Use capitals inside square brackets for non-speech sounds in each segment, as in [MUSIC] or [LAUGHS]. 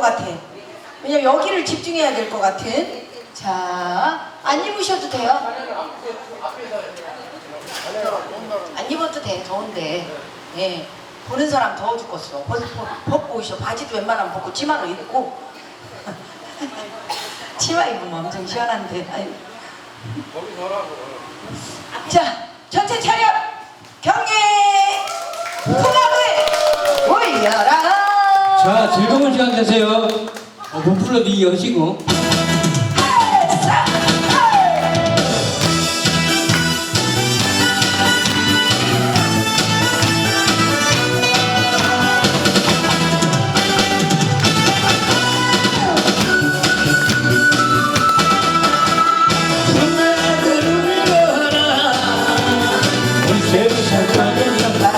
것 같아. 왜냐면 여기를 집중해야 될 것 같은. 자, 안 입으셔도 돼요. 안 입어도 돼, 더운데. 예. 보는 사람 더워 죽겠어. 벗, 벗고 오셔. 바지도 웬만하면 벗고 치마도 입고. [LAUGHS] 치마 입으면 엄청 시원한데. 아니. 자. 자, 즐거운 시간 되세요. 어, 못 불러도 이 여시고. 어?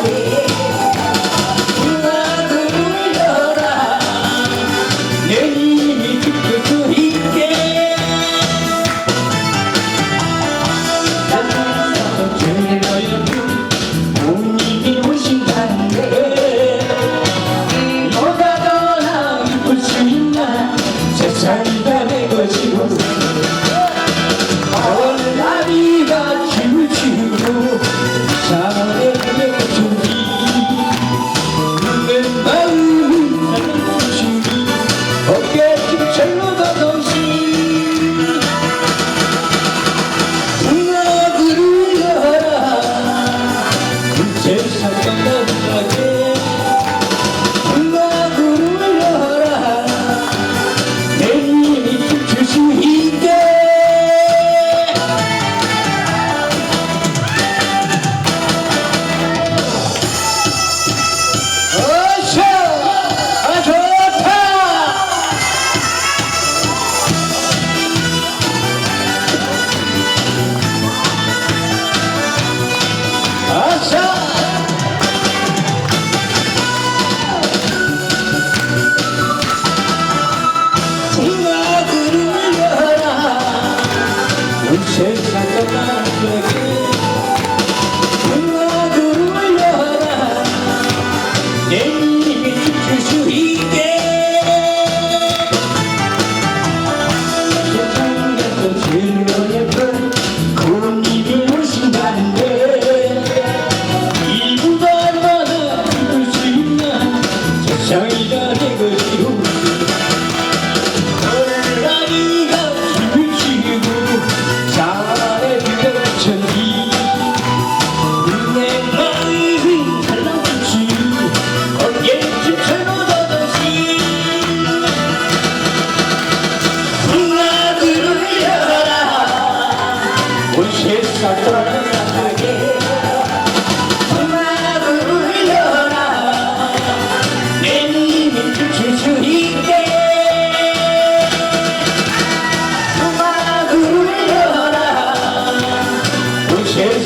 Yeah. olhando pra. Yeah.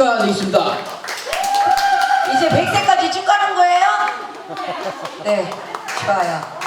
축하드리겠습니다. 이제 100세까지 쭉 가는 거예요? 네, 좋아요.